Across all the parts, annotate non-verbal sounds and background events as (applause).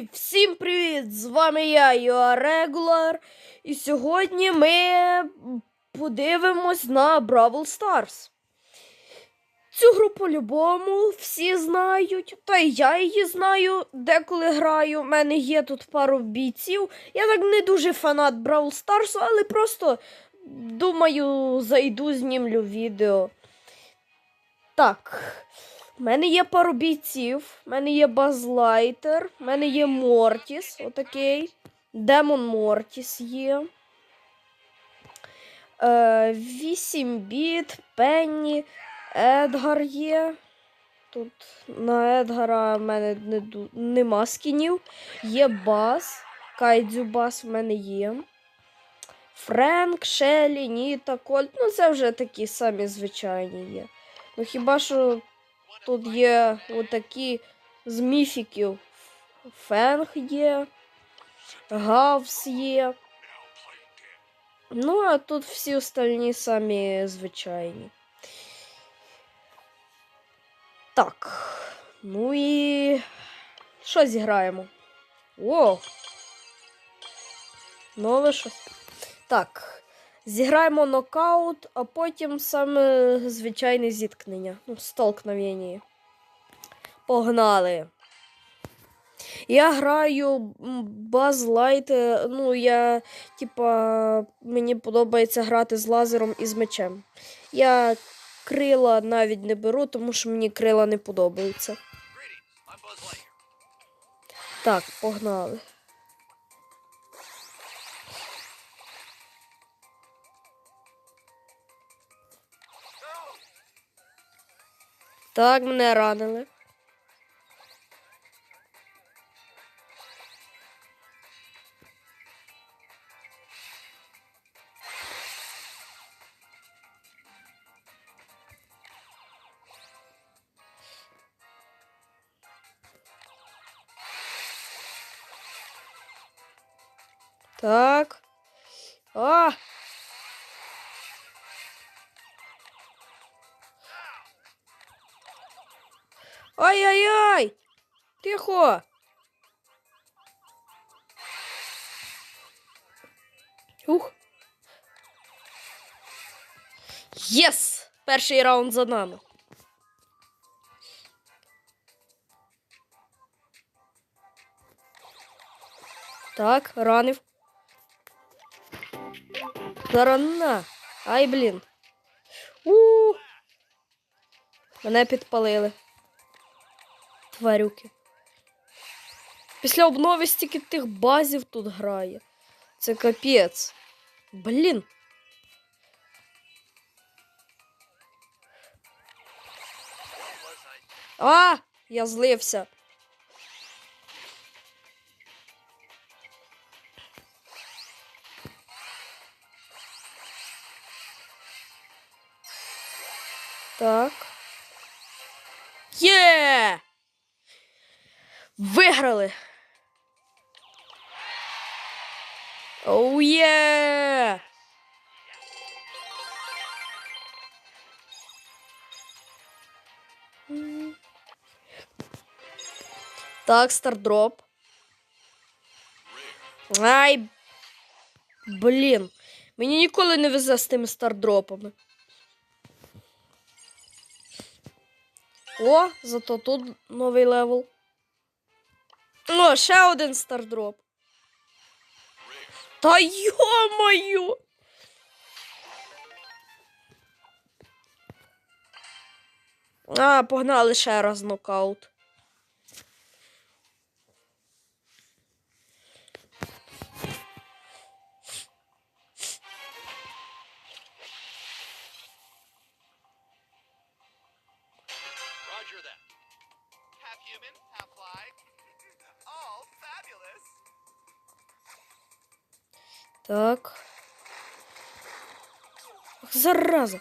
Всім привіт! З вами я, Юа Регулар. І сьогодні ми подивимось на Бравл Старс. Цю гру по-любому всі знають, та й я її знаю, деколи граю. У мене є тут пару бійців. Я так не дуже фанат Бравл Старсу, але просто думаю, зайду, знімлю відео. Так. У мене є пару бійців. У мене є Базлайтер, у мене є Мортіс, отакий. Демон Мортіс є. Е, 8 біт, Пенні, Едгар є. Тут на Едгара в мене не, нема скінів. Є Бас. Кайдзю Бас в мене є. Френк, Шелі, Ніта, Кольт. Ну, це вже такі самі звичайні є. Ну хіба що Тут є отакі з міфіків. Фенг є, Гавс є. Ну, а тут всі остальні самі звичайні. Так. Ну і. Що зіграємо? О! Нове щось. Так. Зіграємо нокаут, а потім саме звичайне зіткнення. Ну, столкновення. Погнали. Я граю базлайт. е, Ну, я, типа, мені подобається грати з лазером і з мечем. Я крила навіть не беру, тому що мені крила не подобаються. Так, погнали. Так, мене ранили. Так. А! Тихо! Ух. Єс! Перший раунд за нами. Так, ранив. Зараз на. Ай, блін. У, -у, у Мене підпалили. Тварюки. Після обнови стільки тих базів тут грає. Це капець. Блін. А! Я злився. Так. Є! Виграли! Оу є! М. Так, стардроп. Ай. Блін. Мені ніколи не везе з тими стардропами. О, зато тут новий левел. О, ще один стардроп. Та йо-моє! А, погнали ще раз нокаут. Так. Ах, зараза.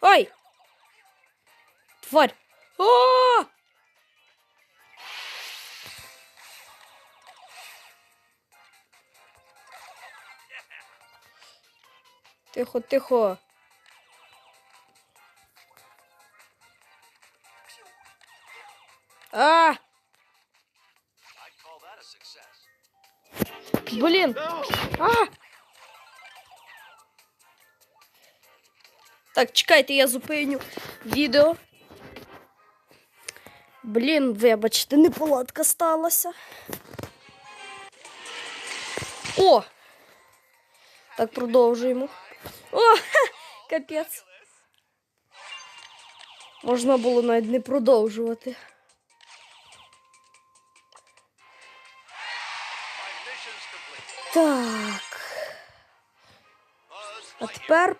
Ой! Тварь! О! Тихо, тихо. А! Блін! А! Так, чекайте, я зупиню відео. Блін, вибачте, неполадка сталася. О! Так, продовжуємо. О! Капець. Можна було навіть не продовжувати. Так. А тепер.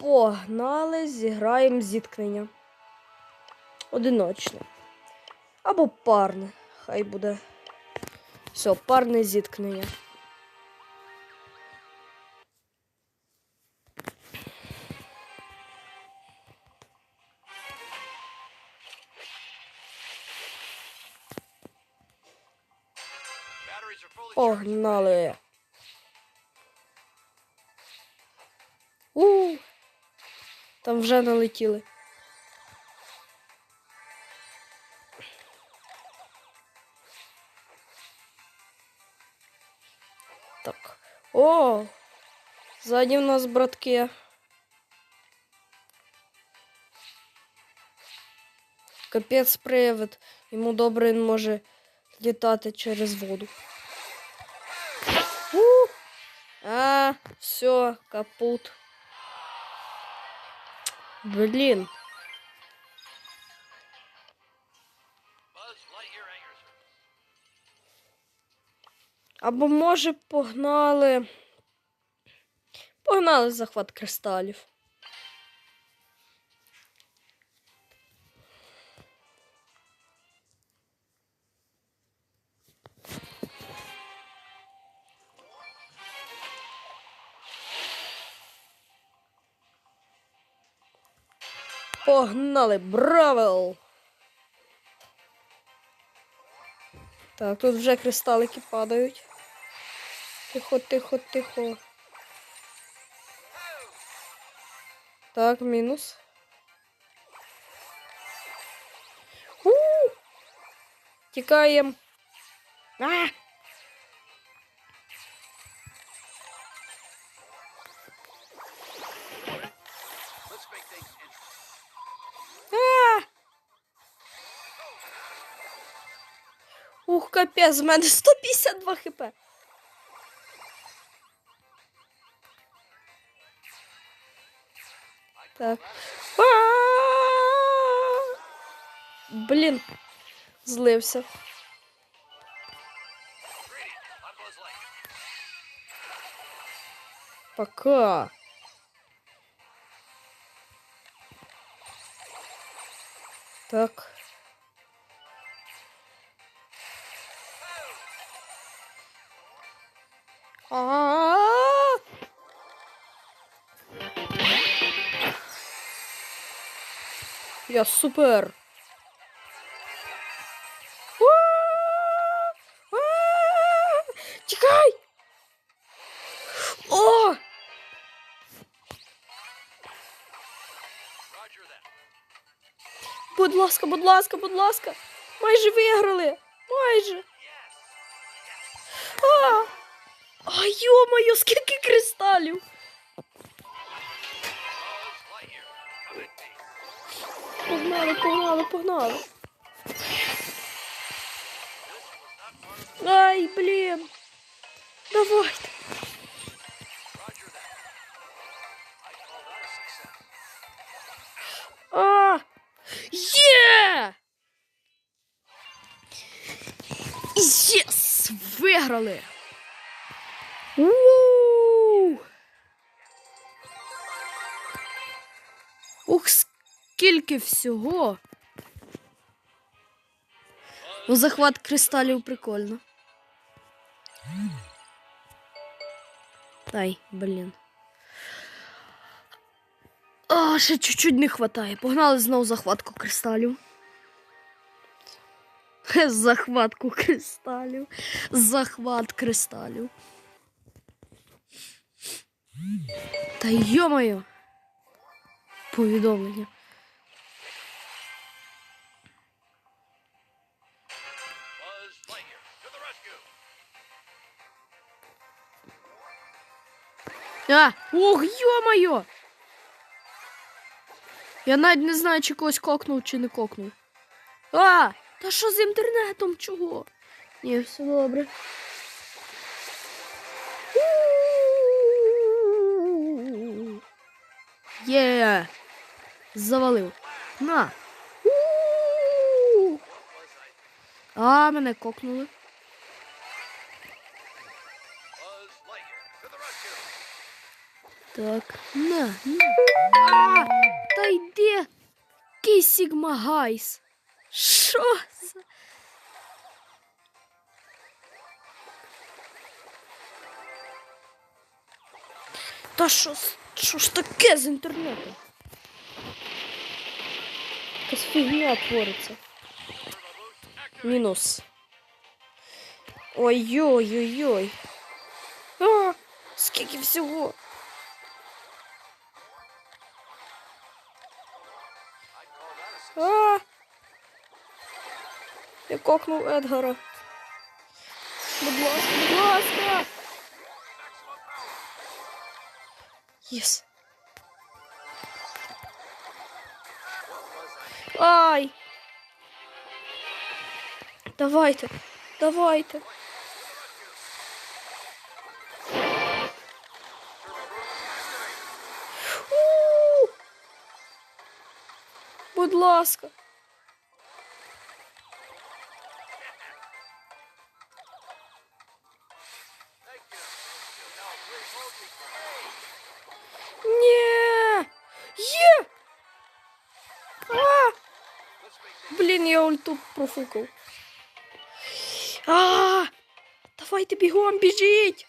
Погнали, зіграємо зіткнення. Одиночне. Або парне. Хай буде. Все, парне зіткнення. Погнали. У. Там вже налетіли. Так. О! Ззаді в нас братки. Капець привид. Йому добре він може літати через воду. У! А, все, капут. Service. Або може погнали. Погнали захват кристалів. Погнали, бравел! Так, тут вже кристалики падають. Тихо, тихо, тихо. Так, мінус. У! Тікаєм. А! Ух, капець, з мене 152 хп. Так. А! Блін, злився. Greetings, I'm Buzz Lightyear. Пока. Так. Я супер. А! О! Будь ласка, будь ласка, будь ласка. Майже виграли. Майже. А, а йо-моє, скільки кристалів. Погнали, погнали, погнали. Ай, блін. Давайте. А! Є! Єс! Виграли! Скільки всього! Ну, захват кристалів прикольно. Ай, блін. А, ще чуть-чуть не хватає. Погнали знову захватку кристалів. (laughs) Захватку кристалів. Захват кристалів. Та йомаю. Повідомлення. А! Ох, йо-моє! Я навіть не знаю, чи когось кокнув, чи не кокнув. А! Та що з інтернетом? Чого? Ні, все добре. Є! Завалив. На! А, мене кокнули. Так, на, на. А, та йди. Який Сігма Гайс. Що за. Та що, з- що ж таке з інтернетом? Якась фігня твориться. Мінус. Ой-ой-ой-ой. А, скільки всього. Кокнув Едгара. Будь ласка, будь ласка. Єс. Ай. Давайте. Давайте. Будь ласка. А! Блін, я ульту профукав. А! Давайте бігом біжіть.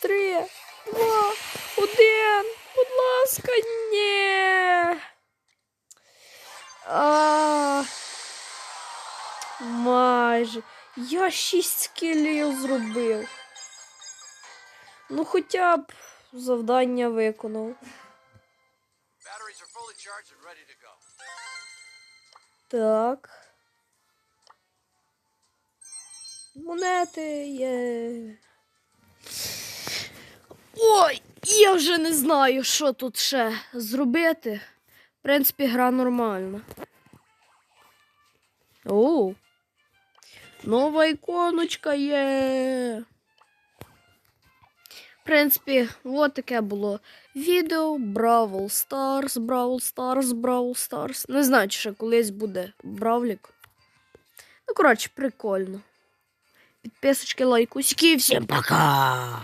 Три, два, один. Будь ласка, ні. А, майже. Я шість скілів зробив. Ну, хоча б завдання виконав. Так. Монети є. Ой, я вже не знаю, що тут ще зробити. В принципі, гра нормальна. О. Нова іконочка є. Принципі, от таке було відео Бравл Старс, Бравл Старс, Бравл Старс. Не знаю, чи ще колись буде Бравлік. Ну, коротше, прикольно. Підписочки, лайкусики, всім пока!